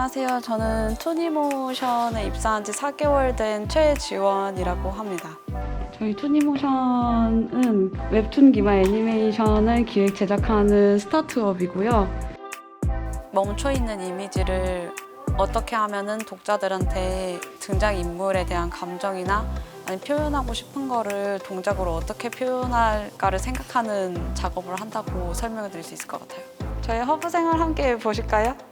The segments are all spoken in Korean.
안녕하세요. 저는 투니모션에 입사한 지 4개월 된 최지원이라고 합니다. 저희 투니모션은 웹툰 기반 애니메이션을 기획 제작하는 스타트업이고요. 멈춰 있는 이미지를 어떻게 하면은 독자들한테 등장 인물에 대한 감정이나 아니 표현하고 싶은 거를 동작으로 어떻게 표현할까를 생각하는 작업을 한다고 설명을 드릴 수 있을 것 같아요. 저희 허브 생활 함께 보실까요?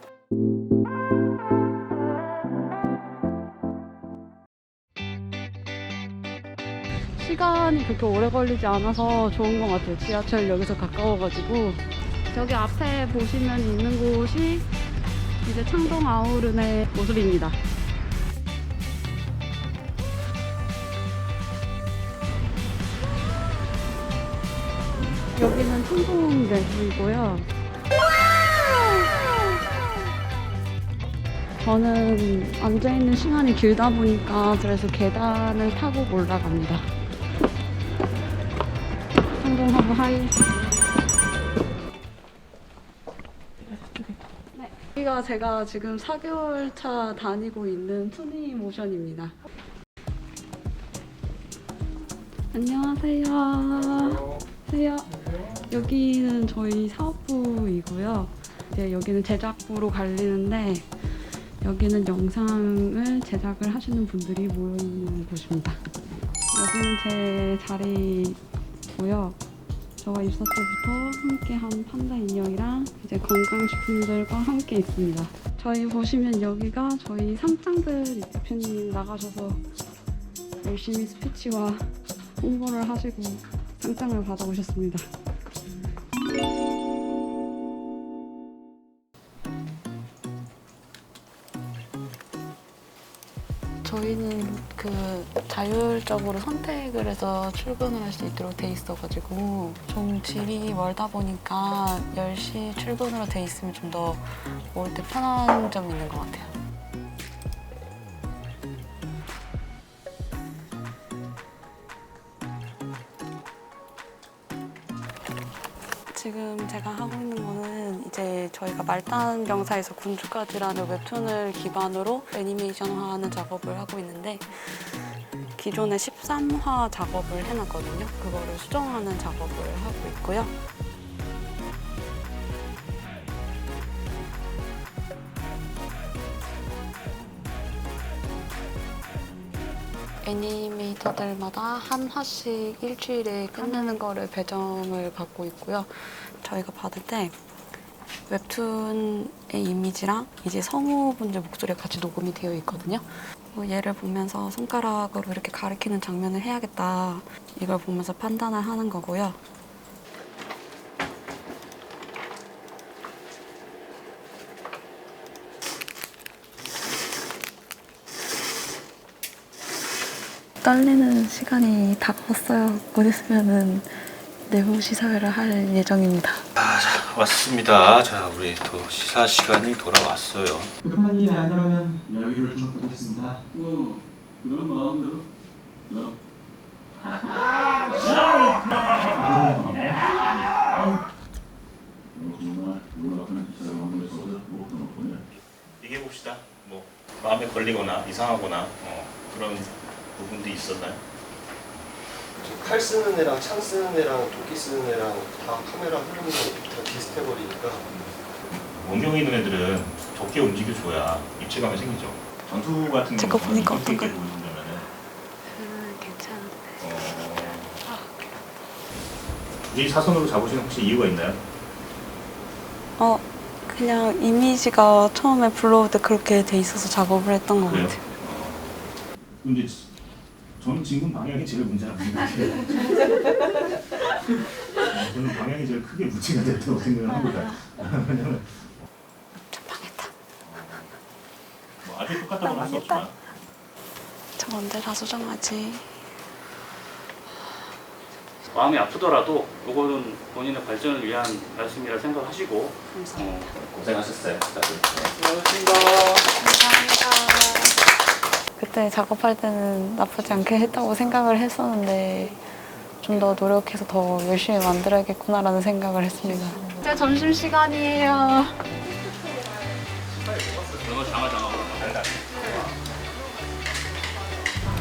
시간이 그렇게 오래 걸리지 않아서 좋은 것 같아요. 지하철역에서 가까워가지고. 저기 앞에 보시면 있는 곳이 이제 창동 아우른의 모습입니다. 여기는 창동 내부이고요. 저는 앉아있는 시간이 길다 보니까 그래서 계단을 타고 올라갑니다. 허브 하이. 네. 여기가 제가 지금 4개월 차 다니고 있는 투니 모션입니다. 안녕하세요. 안녕하세요. 여기는 저희 사업부이고요. 이제 여기는 제작부로 갈리는데 여기는 영상을 제작을 하시는 분들이 모이는 곳입니다. 여기는 제 자리고요. 저와 입사 때부터 함께한 판다 인형이랑 이제 건강식품들과 함께 있습니다. 저희 보시면 여기가 저희 상장들 대표님 나가셔서 열심히 스피치와 홍보를 하시고 상장을 받아오셨습니다. 저희는 그 자율적으로 선택을 해서 출근을 할 수 있도록 돼 있어가지고 좀 질이 멀다 보니까 10시 출근으로 돼 있으면 좀 더 올 때 편한 점이 있는 것 같아요. 지금 제가 하고 있는 거는 이제 저희가 말단 병사에서 군주까지라는 웹툰을 기반으로 애니메이션화하는 작업을 하고 있는데 기존에 13화 작업을 해놨거든요. 그거를 수정하는 작업을 하고 있고요. 애니메이터들마다 한 화씩 일주일에 끝내는 거를 배정을 받고 있고요. 저희가 받을 때 웹툰의 이미지랑 이제 성우분들 목소리가 같이 녹음이 되어 있거든요. 뭐 얘를 보면서 손가락으로 이렇게 가리키는 장면을 해야겠다. 이걸 보면서 판단을 하는 거고요. 떨리는 시간이 다가왔어요. 곧 있으면은 내부 시사회를 할 예정입니다. 아, 자, 왔습니다. 자, 우리 또 시사 시간이 돌아왔어요. 급한 일이 아니라면 여유를 좀 보겠습니다. 뭐 그런 마음대로. 목도 높으네. 얘기해 봅시다. 뭐 마음에 걸리거나 이상하거나 어, 그런 부분도 있었나요? 칼 쓰는 애랑 창 쓰는 애랑 도끼 쓰는 애랑 다 카메라 흐름이 다 비슷해 버리니까 원경이 있는 애들은 적게 움직여줘야 입체감이 생기죠. 전투 같은 제거 경우는 보니까 이렇게 어떤가요? 보여준다면은 음, 괜찮은데. 어, 이 사선으로 잡으시는 혹시 이유가 있나요? 어, 그냥 이미지가 처음에 때 그렇게 돼 있어서 작업을 했던 것 그래요? 같아요. 어, 근데 저는 지금 방향이 제일 문제가 아닌 것 같아요. 어, 저는 방향이 제일 크게 문제가 됐다고 생각을 합니다. 왜냐면 좀 망했다. 뭐 아주 똑같다고 할수 없지만 저 언제 다 수정하지? 마음이 아프더라도 이거는 본인의 발전을 위한 말씀이라 생각하시고 감사합니다. 어, 고생하셨어요. 다들. 감 그때 작업할 때는 나쁘지 않게 했다고 생각을 했었는데 좀 더 노력해서 더 열심히 만들어야겠구나라는 생각을 했습니다. 이제 점심 시간이에요.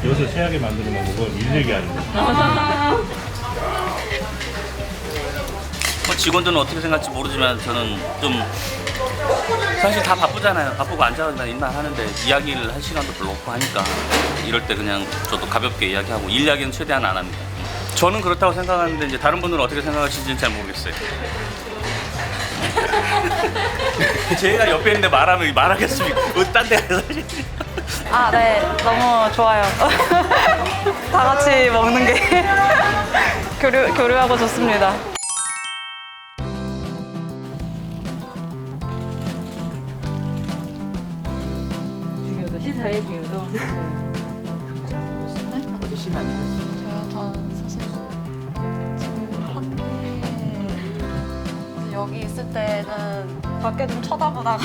여기서 최악의 만드는 방법은 일일기 하는 거. 뭐 직원들은 어떻게 생각할지 모르지만 저는 좀 사실 다 바쁘잖아요. 바쁘고 앉아서 그냥 일만 하는데 이야기를 할 시간도 별로 없고 하니까 이럴 때 그냥 저도 가볍게 이야기하고 일 이야기는 최대한 안 합니다. 저는 그렇다고 생각하는데 이제 다른 분들은 어떻게 생각하시는지는 잘 모르겠어요. 제가 옆에 있는데 말하면 말하겠습니까? 딴데 가서 아, 네. 너무 좋아요. 다 같이 먹는 게 교류, 교류하고 좋습니다. 저요, 전 사실 지금 학교에 여기 있을 때는 밖에 좀 쳐다보다가